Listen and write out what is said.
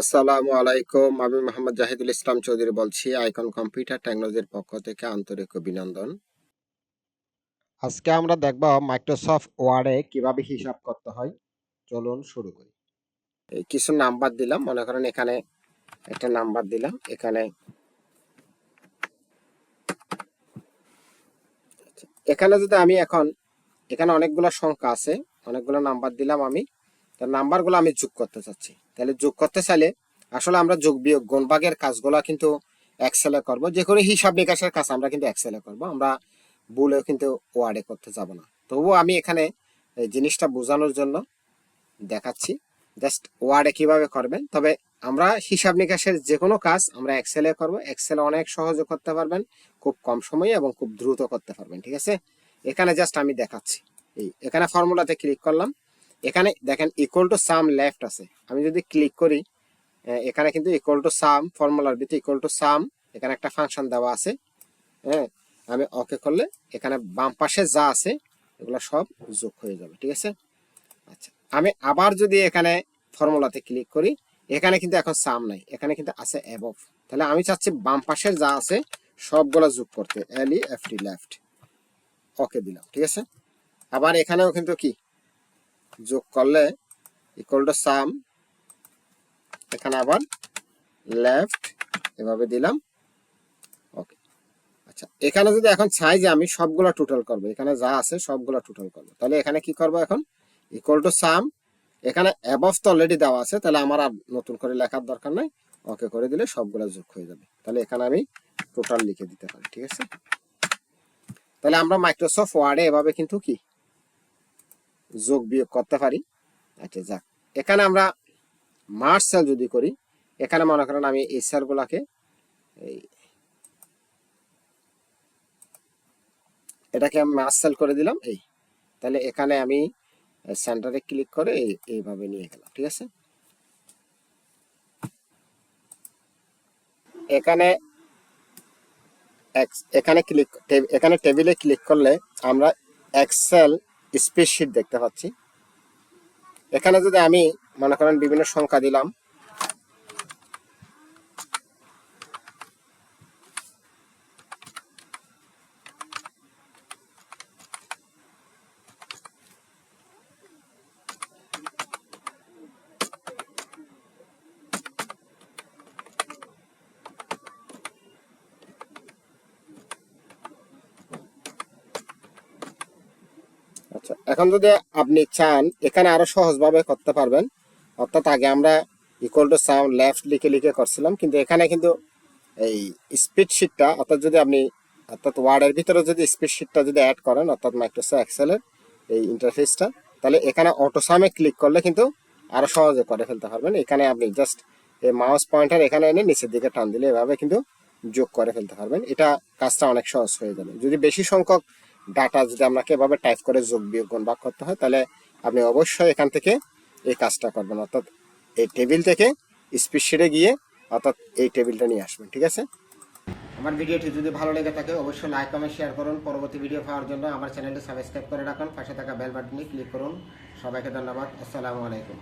আসসালামু আলাইকুম আমি মোহাম্মদ জাহিদুল ইসলাম চৌধুরী বলছি আইকন কম্পিউটার টেকনোলজির পক্ষ থেকে আন্তরিক অভিনন্দন। আজকে আমরা দেখব মাইক্রোসফট ওয়ার্ডে কীভাবে হিসাব করতে হয়। চলুন শুরু করি। কিছু নাম্বার দিলাম মনে করেন এখানে একটা নাম্বার দিলাম এখানে আচ্ছা, এখানে যদি আমি এখন এখানে অনেকগুলো সংখ্যা আছে অনেকগুলো নাম্বার দিলাম আমি। তার নাম্বারগুলো আমি যোগ করতে চাচ্ছি। তাহলে যোগ করতে চাইলে আসলে আমরা যোগ বিয়োগ গুণ ভাগের কাজগুলো কিন্তু এক্সেলে করব। যে কোনো হিসাব নিকাশের কাজ আমরা কিন্তু এক্সেলে করব। আমরা ভুলেও কিন্তু ওয়ার্ডে করতে যাব না। তবুও আমি এখানে জিনিসটা বোঝানোর জন্য দেখাচ্ছি। জাস্ট ওয়ার্ডে কীভাবে করবেন। তবে আমরা হিসাব নিকাশের যে কোনো কাজ আমরা এক্সেলে করব। এক্সেলে অনেক সহজে করতে পারবেন, খুব কম সময়ে এবং খুব দ্রুত করতে পারবেন, ঠিক আছে? এখানে জাস্ট আমি দেখাচ্ছি। এই এখানে ফর্মুলাতে ক্লিক করলাম। এখানে দেখেন ইকুয়াল টু সাম লেফট আছে। আমি যদি ক্লিক করি এখানে কিন্তু ইকুয়াল টু সাম ফর্মুলার ভিতরে ইকুয়াল টু সাম এখানে একটা ফাংশন দেওয়া আছে। হ্যাঁ আমি ওকে করলে এখানে বাম পাশে যা আছে, এগুলো সব যোগ হয়ে যাবে, ঠিক আছে? আচ্ছা আমি আবার যদি এখানে ফর্মুলাতে ক্লিক করি, এখানে কিন্তু এখন সাম নাই, এখানে কিন্তু আছে অ্যাবভ তাহলে আমি চাচ্ছি বাম পাশের যা আছে, সবগুলো যোগ করতে এল E F T left okay দিলাম, ঠিক আছে? আবার এখানেও কিন্তু কি? যোগ করলে ইকুয়াল টু সাম এখানে আবার লেফট এভাবে দিলাম। ওকে আচ্ছা এখানে যদি এখন চাই যে আমি সবগুলো টোটাল করব, এখানে যা আছে সবগুলো টোটাল করব, তাহলে এখানে কি করব এখন? ইকুয়াল টু সাম এখানে অ্যাবভ তো অলরেডি দেওয়া আছে, তাহলে আমার আর নতুন করে লেখার দরকার নাই। ওকে করে দিলে সবগুলো যোগ হয়ে যাবে। তাহলে এখানে আমি টোটাল লিখে দিতে পারি, ঠিক আছে? তাহলে আমরা মাইক্রোসফট ওয়ার্ডে এভাবে কিন্তু কি যোগ বিয়োগ করতে পারি। আচ্ছা যাক। এখানে আমরা মার্চ সেল যদি করি, এখানে মনে করেন আমি এই সেলগুলাকে এই এটাকে আমি মার্চ সেল করে দিলাম, এই। তাহলে এখানে আমি সেন্টারে ক্লিক করে এইভাবে নিয়ে গেলাম, ঠিক আছে? এখানে এখানে ক্লিক এখানে টেবিলে ক্লিক করলে আমরা এক্সেল স্প্রেডশিট দেখতে পাচ্ছি। এখানে যদি আমি মনে করেন বিভিন্ন সংখ্যা দিলাম এখন যদি আপনি চান, এখানে আরও সহজভাবে করতে পারবেন। অর্থাৎ আগে আমরা ইকুয়াল টু সাউন্ড লেফট লিখে লিখে করছিলাম, কিন্তু এখানে কিন্তু এই স্পিড শিটটা অর্থাৎ যদি আপনি, অর্থাৎ ওয়ার্ডের ভিতরে যদি স্পিড শিটটা যদি অ্যাড করেন, অর্থাৎ মাইক্রোসফট এক্সেলের এই ইন্টারফেসটা তাহলে এখানে অটোসামে ক্লিক করলে কিন্তু আরও সহজে করে ফেলতে পারবেন। এখানে আপনি জাস্ট এই মাউস পয়েন্টার এখানে এনে নিচের দিকে টান দিলে এভাবে কিন্তু যোগ করে ফেলতে পারবেন। এটা কাজটা অনেক সহজ হয়ে যাবে যদি বেশি সংখ্যক ডাটা যদি আপনাকে এভাবে টাইপ করে যোগ বিয়োগ গুণ ভাগ করতে হয়, তাহলে আপনি অবশ্যই এখান থেকে এই কাজটা করবেন। অর্থাৎ এই টেবিল থেকে স্পিডশিটে গিয়ে অর্থাৎ এই টেবিলটা নিয়ে আসবেন, ঠিক আছে? আমার ভিডিওটি যদি ভালো লেগে থাকে, অবশ্যই লাইক কমেন্ট শেয়ার করুন। পরবর্তী ভিডিও পাওয়ার জন্য আমার চ্যানেলটি সাবস্ক্রাইব করে রাখুন। পাশে থাকা বেল বাটনে ক্লিক করুন। সবাইকে ধন্যবাদ। আসসালামু আলাইকুম।